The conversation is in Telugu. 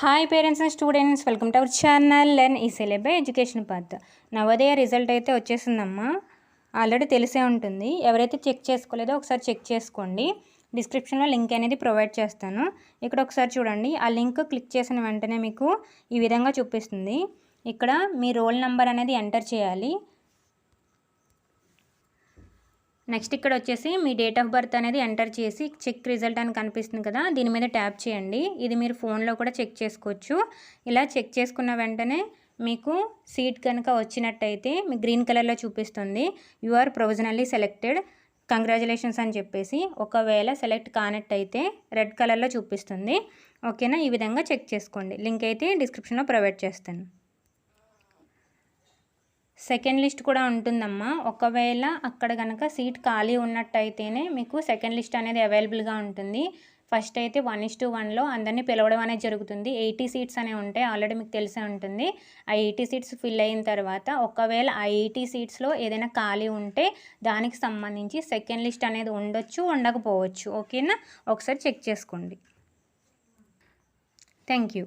Hi parents and students welcome to our channel learn ఈ by education path Navodaya result అయితే వచ్చేసిందమ్మా. ఆల్రెడీ తెలిసే ఉంటుంది. ఎవరైతే చెక్ చేసుకోలేదో ఒకసారి చెక్ చేసుకోండి. డిస్క్రిప్షన్లో లింక్ అనేది ప్రొవైడ్ చేస్తాను. ఇక్కడ ఒకసారి చూడండి. ఆ లింక్ క్లిక్ చేసిన వెంటనే మీకు ఈ విధంగా చూపిస్తుంది. ఇక్కడ మీ రోల్ నెంబర్ అనేది ఎంటర్ చేయాలి. నెక్స్ట్ ఇక్కడ వచ్చేసి మీ డేట్ ఆఫ్ బర్త్ అనేది ఎంటర్ చేసి చెక్ రిజల్ట్ అని కనిపిస్తుంది కదా దీని మీద ట్యాప్ చేయండి. ఇది మీరు ఫోన్లో కూడా చెక్ చేసుకోవచ్చు. ఇలా చెక్ చేసుకున్న వెంటనే మీకు సీట్ కనుక వచ్చినట్టయితే మీ గ్రీన్ కలర్లో చూపిస్తుంది. You are provisionally selected. Congratulations అని చెప్పేసి ఒకవేళ సెలెక్ట్ కానట్టయితే రెడ్ కలర్లో చూపిస్తుంది. ఓకేనా? ఈ విధంగా చెక్ చేసుకోండి. లింక్ అయితే డిస్క్రిప్షన్లో ప్రొవైడ్ చేస్తాను. సెకండ్ లిస్ట్ కూడా ఉంటుందమ్మా. ఒకవేళ అక్కడ కనుక సీట్ ఖాళీ ఉన్నట్టయితేనే మీకు సెకండ్ లిస్ట్ అనేది అవైలబుల్గా ఉంటుంది. ఫస్ట్ అయితే వన్ ఇస్ టు వన్లో అందరినీ పిలవడం అనేది జరుగుతుంది. ఎయిటీ సీట్స్ అనేవి ఉంటాయి ఆల్రెడీ మీకు తెలిసే ఉంటుంది. ఆ ఎయిటీ సీట్స్ ఫిల్ అయిన తర్వాత ఒకవేళ ఆ ఎయిటీ సీట్స్లో ఏదైనా ఖాళీ ఉంటే దానికి సంబంధించి సెకండ్ లిస్ట్ అనేది ఉండొచ్చు ఉండకపోవచ్చు. ఓకేనా? ఒకసారి చెక్ చేసుకోండి. Thank you.